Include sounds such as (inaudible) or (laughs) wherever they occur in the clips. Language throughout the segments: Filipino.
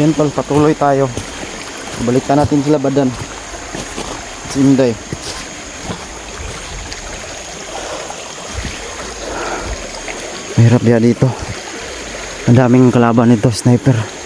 Yan tol, patuloy tayo. Balikan natin sila badan. Si Inday. Mahirap ya dito. Ang daming kalaban nito, sniper.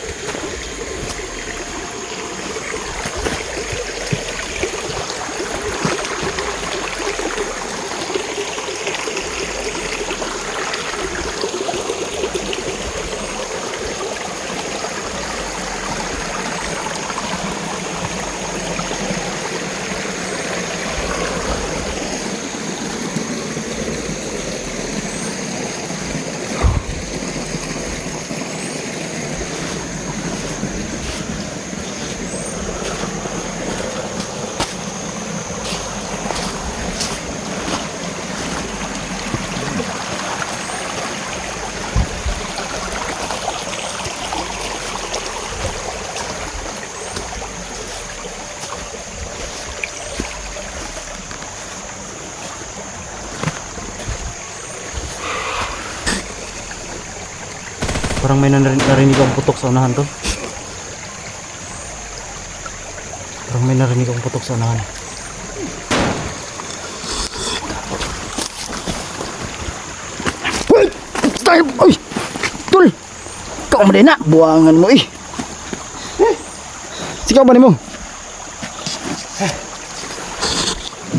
Parang may narin narinig akong putok sa unahan to. Parang may narinig akong putok sa unahan. Tayo! Uy! Tul! Ikaw mo din na! Buwangan mo eh! Sikaw ba ni mo?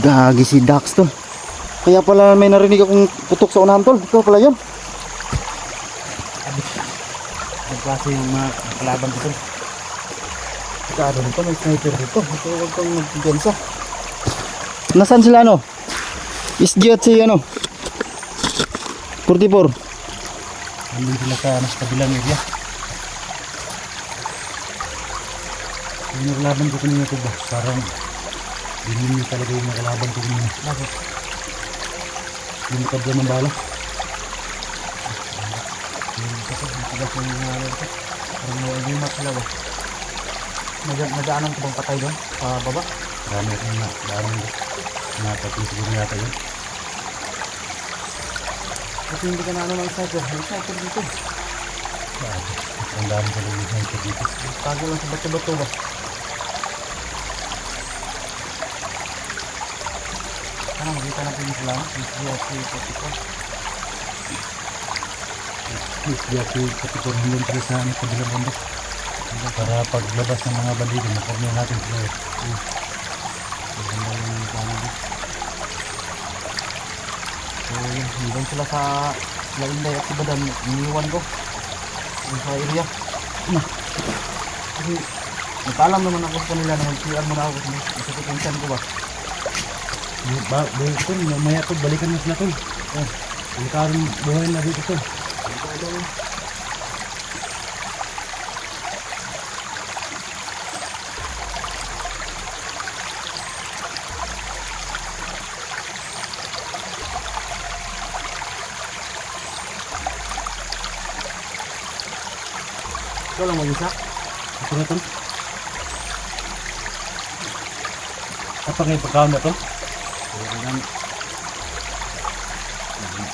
Gagi si Dax tol. Kaya pala may narinig akong putok sa unahan tol. Ikaw pala yun. Ang klase yung mga kalaban ko. Kado dito, may sniper dito. Ito huwag kang magpigansa. Nasaan sila ano? SG at si ano? 44. Nandun sila sa mas kabilang area. Yung nakalaban ko kanina ko ba? Parang dilim niyo talaga yung nakalaban ko kanina. Bakit? Yung nakadya ng bala kasi matigas yung nangyari ko parang maulimat sila oh. ba nagdaanan ko bang patay doon? Pababa dami ko na dami ko napatay siguro yata yun. Kasi hindi ka na ano ng cycle may cycle dito. Ang dami ko lang yung cycle dito. Tago lang sa bato-bato ba? Parang magkita na pinisilamat 24, 24 is yaki kategori hanggang sila sa ano, kabilang bundok para paglabas ng mga bandido makornay natin sila eh. Maganda yung plano. So yun, hanggang sila sa Lainday at Ibadan, iniwan ko yung sa area. Na. Kasi nagpaalam naman ako sa kanila na mag-PR muna ako kasi masakit ko ba. Ba, ba, ba, ba, ba, ba, ba, ba, ba, ba, ba, ba, ba, ba, ba, to. Ikaw lang mag-isa? Ito na to. Apa ngayon pagkaon na to? Ayan.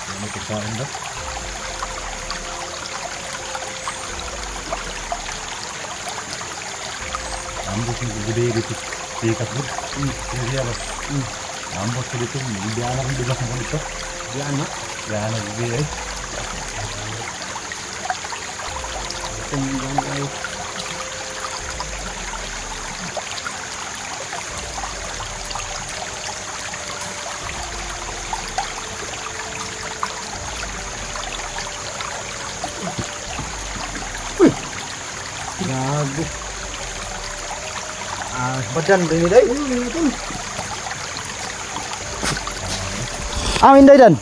Ano pagkaon ba? Ambos yung gugudi dito. Sikat mo. Hmm. Hindi ba? Hmm. Ambos ko dito. Hindi anak yung bigas mo dito. Diyan na. Yan ang gugudi eh. Tingnan ay. Uy! Gago. Ah, ba't yan? Rini day? Amin day dan.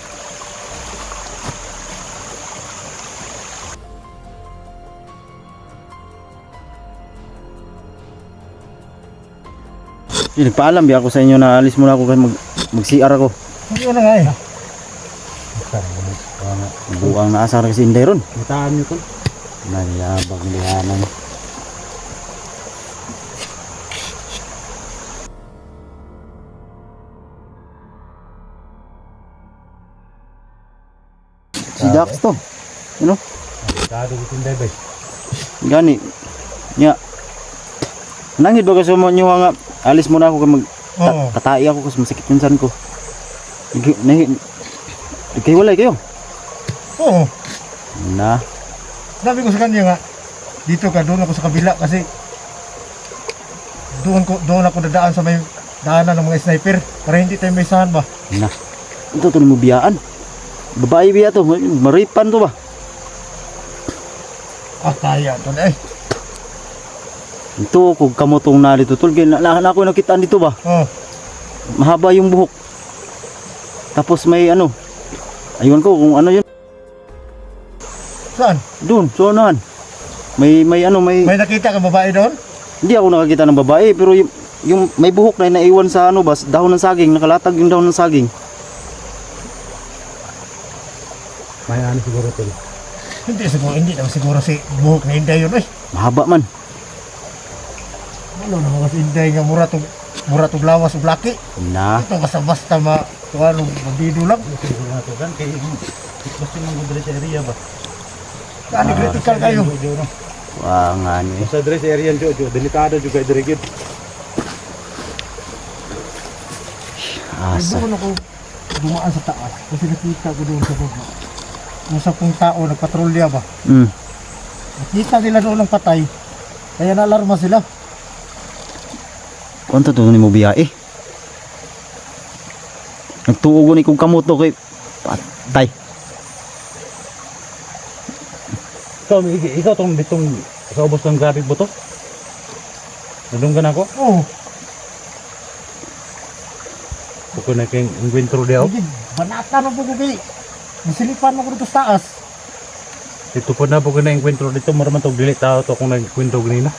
Hindi, nagpaalam di ako sa inyo na alis muna ako kasi mag, mag-CR ako. Hindi na nga eh. Buang naasar kasi Inday ron. Kitaan nyo to. Nayabang lihanan. Dax to. Ano? Kado ko tinday ba? Gani. Nya. Nangid ba kasi mo nyo nga alis muna ako kay mag tatai ako kasi masakit yung san ko. Nahi, kay walay kayo. Oo. Na, Sabi ko sa kanya nga, dito ka, doon ako sa kabila kasi doon ko doon ako dadaan sa may daanan ng mga sniper para hindi tayo may sahan ba. na. Ito to mo biyaan. Babae biya to, maripan to ba? Ah, kaya to na eh. Ito kung kamotong na dito tol, na, na, na ako nakita dito ba? Oh, Mahaba yung buhok. Tapos may ano, ayun ko kung ano yun. saan? Doon, so unahan. May may ano, may May nakita ka babae doon? hindi ako nakakita ng babae pero yung, yung may buhok na naiwan sa ano ba, dahon ng saging, nakalatag yung dahon ng saging. May ano siguro tol. Hindi siguro, hindi naman siguro si buhok na Inday yun eh. Mahaba man. Ano naman kasi Inday nga mura tong mura tong lawas ug laki. Na, Ito basta basta ma tuano bandido lang. Siguro na to kan kay basta yung mga sa area ba. Kani critical kayo. Jojo no. wa nga ni. Sa dress area Jojo, delikado juga diri gid. Asa. doon ako dumaan sa taas kasi nakita ko doon sa baba. Nasa pong tao nagpatrolya ba? Mm. Nakita nila doon ng patay. Kaya naalarma sila. Kunta to ni mo biyae. Nagtuo ni kong kamot to kay patay. Ikaw, ik- ikaw tong ditong sa ubos ng graphic ba to? Nadunggan ako. Oo. Buko na kayong diyaw. Hindi, banata na po ko kay. Nasilipan mo ko dito sa taas. Dito po na buko na encuentro dito. Maraman tong dili tao to kung nag-encuentro ganina.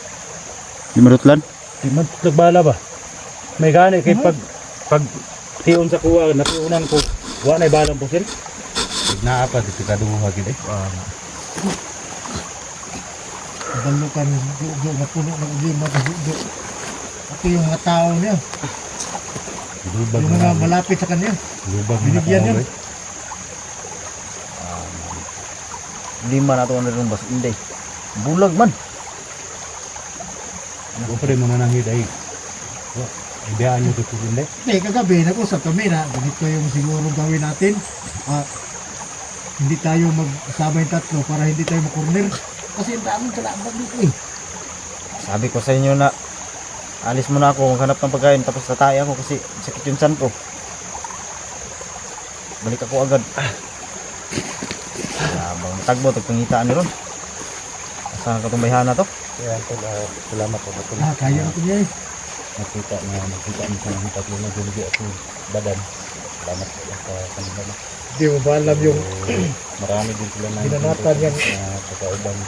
Di marutlan. Di man nagbala ba? May gani kay pag pag tiyon sa kuwa natiunan ko wa na balang po sila. Naa pa dito kaduha gid eh. Balukan ni Jojo na puno ng ulima sa Jojo. Ito yung mga tao niya. Lubag Yung mga malapit sa kanya. lubag binigyan yun. Lima na to na ron bas inday. Bulag man. Ako pa rin mo na nang hiday. Ibiyaan nyo dito hindi. Hindi, kagabi nag-usap kami na ganito yung siguro gawin natin. Ah, hindi tayo magsabay tatlo para hindi tayo makorner. Kasi ang daming kalabag dito eh. Sabi ko sa inyo na alis muna ako maghanap ng pagkain tapos tatay ako kasi sakit yung san ko. Balik ako agad. Habang tagbo tagpangitaan ni ron. Saan ka tumbayhan na to? Uh, salamat po. Ah, kaya na niya eh. nakita na nakita mo sa mga tatlo na duligi ako badan. Salamat po sa kanila. Hindi mo ba alam yung So, marami din sila na Binanatan yan. na kakaibang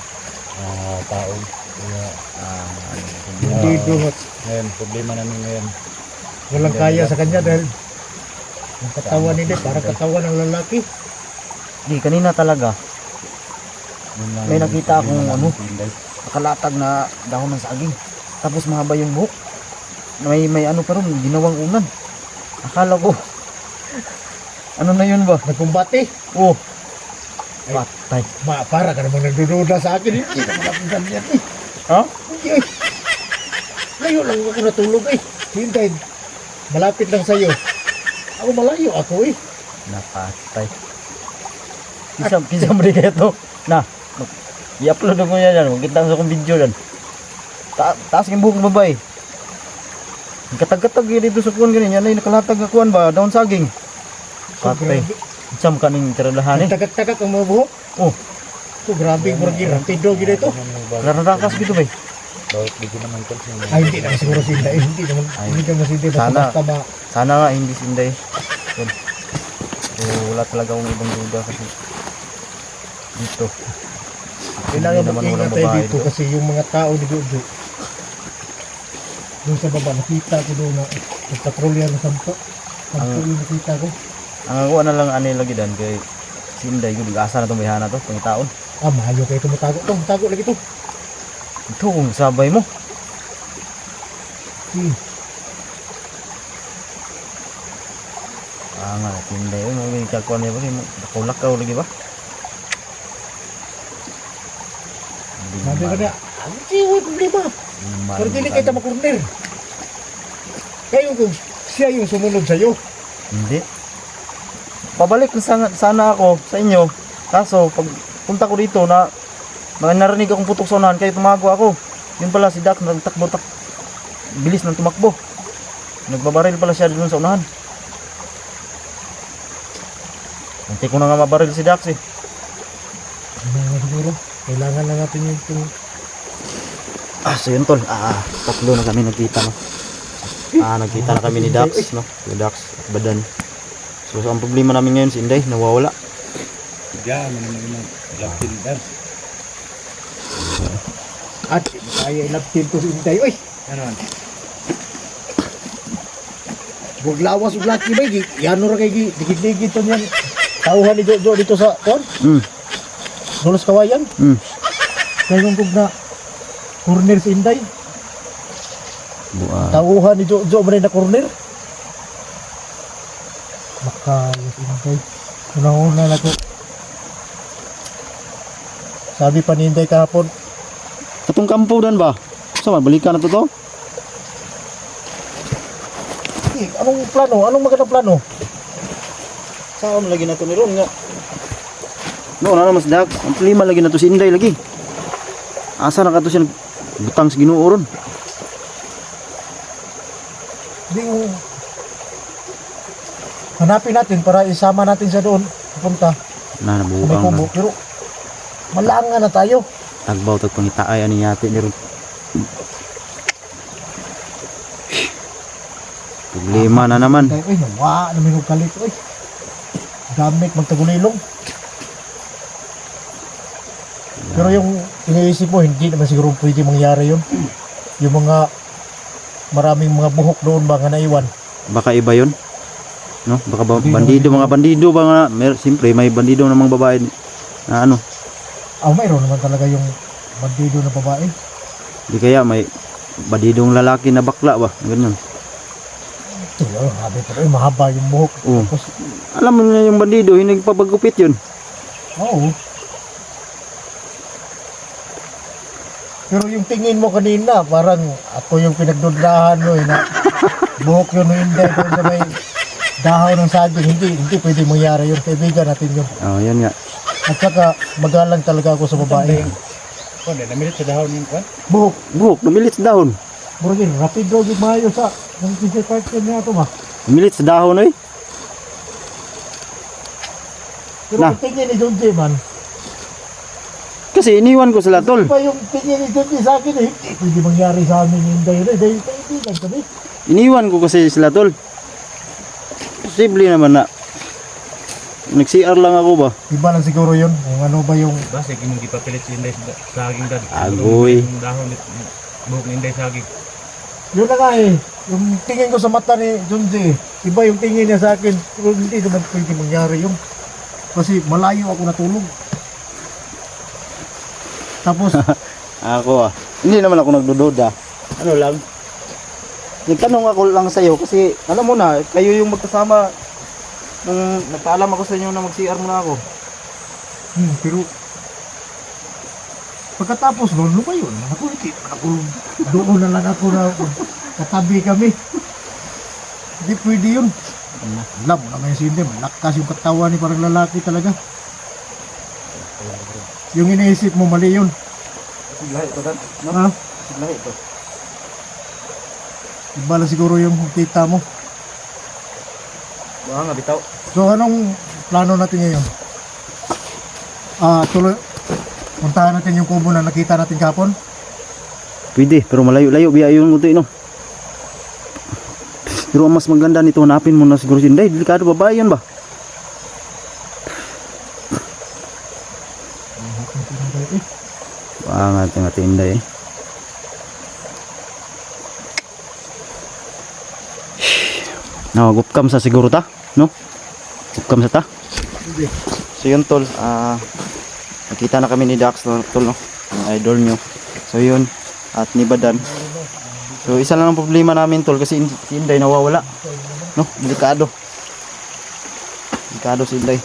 ah, tao. Kaya Ah, ano, hindi at ngayon, problema namin ngayon. walang kaya sa kanya dahil yung katawan nila parang katawan ng lalaki. Di, kanina talaga. May nakita akong ano. Nakalatag na dahon ng saging. Tapos mahaba yung buhok. May, may ano pa ron, ginawang unan. Akala ko. (laughs) ano na yun ba? Nagkumbate. Oh. Patay. Ma, para ka namang nagdududa sa akin. Hindi naman ako ganyan eh. Ha? Hindi eh. Ngayon lang ako natulog eh. Hintay. Malapit lang sa'yo. Ako malayo ako eh. Napatay. Rin kaya to. Na, i-upload ko yan yan. Huwag kita sa kong video yan. Ta taas yung buhok ng. Ang Katag-katag yun dito sa kuwan ganyan. Yan ay nakalatag na kuwan ba? Daon saging. Patay. Isam ka ning tiradahan eh. Tagak-tagak ang mga buhok. Oh, So grabe yung murag rapido gina ito. nararakas gitu ba? Bawat bigyan naman ko sa Ay hindi naman siguro sinda eh. Hindi naman, Ay, hindi naman sinda. Basta sana. Sana nga hindi sinday. So, wala talaga akong ibang duda kasi dito. Kailangan mag-ingat tayo dito doon. kasi yung mga tao ni Jojo. Doon sa baba, nakita ko doon na nagpatrolya ng sampo. Sampo yung nakita ko. Ang ako na lang ani lagi dan kay sinday ko asa na bayhana to, pangitaon. Ah, mahayo kayo tumatago. Ito, tago lagi to. Ito kung sabay mo. Hmm. Ah nga, sinday. Ano yung kakuan niya ba? Nakulakaw lagi ba? Sabi ko na, Hindi, may problema. Pero dili kita makorner. Kayo kung siya yung sumunod sa'yo. Hindi. Pabalik na sana, sana ako sa inyo. Kaso, pag punta ko dito na mga narinig akong putok sa unahan, kayo tumago ako. Yun pala si Dax, nagtakbo tak bilis ng tumakbo. Nagbabaril pala siya doon sa unahan. Hindi ko na nga mabaril si Dax eh. Ano siguro? Kailangan na natin yung tung... Ah, so yun tol. Ah, tatlo na kami nagkita no. Ah, nagkita na kami ni Dax, no. Si Dax at Badan. So, so, ang problema namin ngayon si Inday, nawawala. Diyan, ano naman, lapin dan. At kaya ilaptin to si Intay. Uy! Ano? Huwag lawas ug laki ba? Gi- Yan ra kay gi- digid-digid to niyan. Tauhan ni Jojo dito sa kon. Hmm, Dulos kawayan. Kaya yung kog na corner si Inday. Buah. Tauhan ni Jojo man na corner. Makayos Inday. Unang-una na ko. Sabi pa ni Inday kahapon, Katong kampo dan ba? Sama balikan na to to? "Eh, anong plano? Anong magandang plano? Saan lagi na to ni Ron nga? No, na mas dak. Ang problema lagi na to si Inday lagi. Asa na ka to siya butang sa Ginoo ron? Di yung hanapin natin para isama natin siya doon. Pupunta. Na May nabuang kubo. na. Pero malangan na tayo. Tagbaw tag pangitaay ani yate ni Ron. Problema na naman. Tayo, ay, nawa namin kalit. Uy, gamit magtagulilong. Pero yung iniisip mo, hindi naman siguro pwede mangyari yun. Yung mga maraming mga buhok doon ba nga naiwan. Baka iba 'yon. No? Baka ba, bandido mga bandido ba nga mer siyempre may bandido ng mga babae na ano, Ah, mayroon naman talaga yung bandido na babae. di kaya may bandidong lalaki na bakla ba? Ganyan. Oh, sabi ko, ay, mahaba yung buhok. Oo. Tapos, Alam mo na yung bandido, hindi nagpapagupit yun. oo. Pero yung tingin mo kanina, parang ako yung pinagdudahan mo eh, na buhok yun no hindi doon sa may dahon ng saging. Hindi, hindi pwede mangyari yun. Kaibigan natin yun. Oh, yan nga. At saka, magalang talaga ako sa babae. Kung na namilit sa dahon yung kwan? Buhok, Buhok, namilit sa dahon. Burgin, rapido yung mayo sa ng teacher partner niya ito ba? Namilit sa dahon eh. Pero Na. yung tingin ni John J. man, Kasi iniwan ko sila tol. pa yung tingin ni sa akin eh, hindi pwede mangyari sa amin yung dahil eh, dahil kaibigan kami. Iniwan ko kasi sila tol. Posible naman na nag-CR lang ako ba? Iba lang siguro yun, kung ano ba yung Basta kung gipapilit si Inday sa saging dan. Agoy. Yung dahon, buhok ni Inday saging. Yun na nga eh. Yung tingin ko sa mata ni Junji, iba yung tingin niya sa akin. Pero hindi naman pwede mangyari yun. Kasi malayo ako natulog. Tapos, (laughs) Ako ah. Hindi naman ako nagdududa. Ano lang. Nagtanong ako lang sa iyo kasi alam mo na, kayo yung magkasama nung nagpaalam ako sa inyo na mag-CR muna ako. hmm, pero pagkatapos noon, lumayo naman ako. Hindi ako, doon na lang ako na katabi kami. Hindi pwede yun. Alam mo naman yung sindi, malakas yung katawan ni parang lalaki talaga. Yung iniisip mo, mali yun. Siglahi ito dan. No? Ha? Siglahi ito. Iba siguro yung kita mo. Baka nga bitaw. So anong plano natin ngayon? Ah, tuloy puntahan natin yung kubo na nakita natin kapon. Pwede, pero malayo-layo biya yung utoy no. Pero mas maganda nito, hanapin mo na siguro si Inday. Delikado babae yan ba? Nga ito nga Inday eh. Nawagupkam sa siguro ta, no? Gupkam sa ta. So yun tol, ah nakita na kami ni Dax no, tol no, ang idol nyo. So yun, at ni Badan. So isa lang ang problema namin tol kasi si Inday nawawala. No, delikado. Delikado si Inday.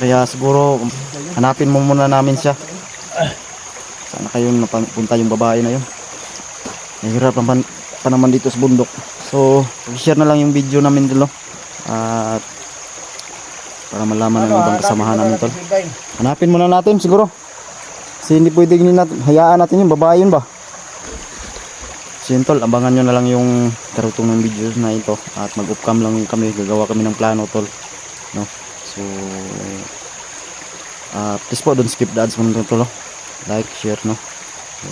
Kaya siguro hanapin mo muna namin siya. Sana kayo napunta yung babae na yun. Nahihirap naman pa naman dito sa bundok. So, share na lang yung video namin dito. At para malaman ng ibang kasamahan namin tol. Hanapin muna natin siguro. Kasi hindi hindi natin, hayaan natin yung babae yun ba? So yun tol, abangan nyo na lang yung karutong ng video na ito. At mag-upcam lang kami, gagawa kami ng plano tol. No? So, ah please po, don't skip the ads muna tol. Like, share, no? So,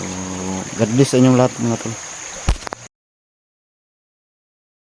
God bless sa inyong lahat mga tol.